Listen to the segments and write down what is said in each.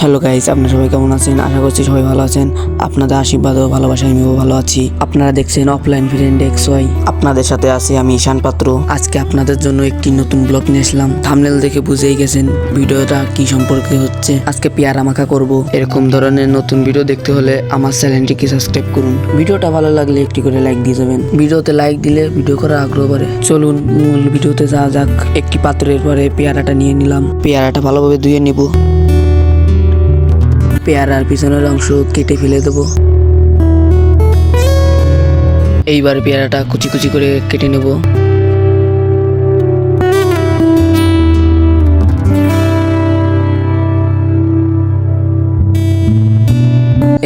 Hello guys আপনারা সবাই কেমন আছেন? আশা করছি সবাই ভালো আছেন। আপনাদের আশীর্বাদ ও ভালোবাসায় আমিও ভালো আছি। আপনারা দেখছেন অফলাইন ফ্রেন্ড এক্স ওয়াই আপনাদের সাথে আছি আমি ঈশান পাত্র। আজকে আপনাদের জন্য একটি নতুন ব্লগ নিয়ে আসলাম। থামনেল দেখে বুঝেই গেছেন ভিডিওটা কি সম্পর্কে হচ্ছে। আজকে পেয়ারা মাখা করব। এরকম ধরনের নতুন ভিডিও দেখতে হলে আমার চ্যানেলটিকে সাবস্ক্রাইব করুন। ভিডিওটা ভালো লাগলে একটি করে লাইক দিয়ে যাবেন। ভিডিওতে লাইক দিলে ভিডিও করার আগ্রহ বাড়ে। চলুন মূল ভিডিওতে যাওয়া যাক। একটি পাত্রের পরে পেয়ারাটা নিয়ে নিলাম। পেয়ারাটা ভালোভাবে ধুয়ে নিব। পেয়ারার পিছনের অংশ কেটে ফেলে দেবো। এইবার পেয়ারাটা কুচি কুচি করে কেটে নেব।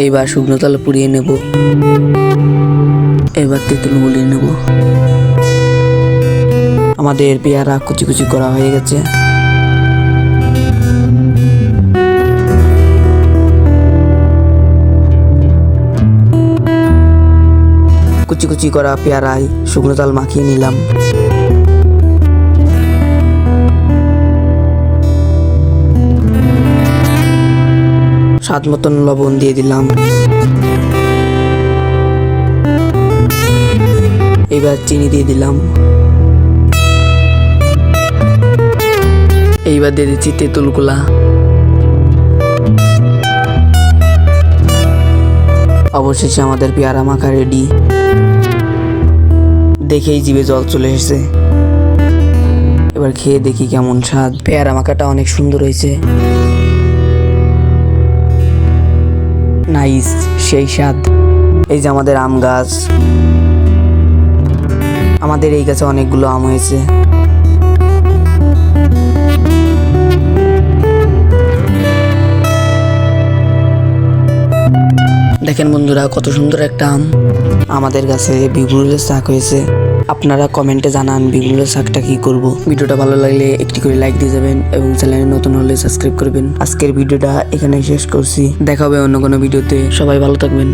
এইবার শুকনো তাল পুড়িয়ে নেব। এবার তেঁতুল গুলিয়ে নেব। আমাদের পেয়ারা কুচি কুচি করা হয়ে গেছে। কুচি কুচি করা পেয়ারায় শুকনো তাল মাখিয়ে নিলাম। স্বাদ মতন লবণ দিয়ে দিলাম। এবার চিনি দিয়ে দিলাম। এইবার দিয়ে দিচ্ছি তেঁতুলগুলা অবশেষে আমাদের পেয়ারা মাখা রেডি দেখেই জিভে জল চলে এসেছে। এবার খেয়ে দেখি কেমন স্বাদ। পেয়ারা মাখাটা অনেক সুন্দর হয়েছে। নাইস সেই স্বাদ। এই যে আমাদের আম গাছ। আমাদের এই গাছে অনেকগুলো আম হয়েছে। দেখেন বন্ধুরা, কত সুন্দর একটা আম। আমাদের কাছে বিগুলের শাক হয়েছে। আপনারা কমেন্টে জানান বিগুলের শাকটা কি করব। ভিডিওটা ভালো লাগলে একটি করে লাইক দিয়ে যাবেন এবং চ্যানেলে নতুন হলে সাবস্ক্রাইব করবেন। আজকের ভিডিওটা এখানে শেষ করছি। দেখা হবে অন্য কোনো ভিডিওতে। সবাই ভালো থাকবেন।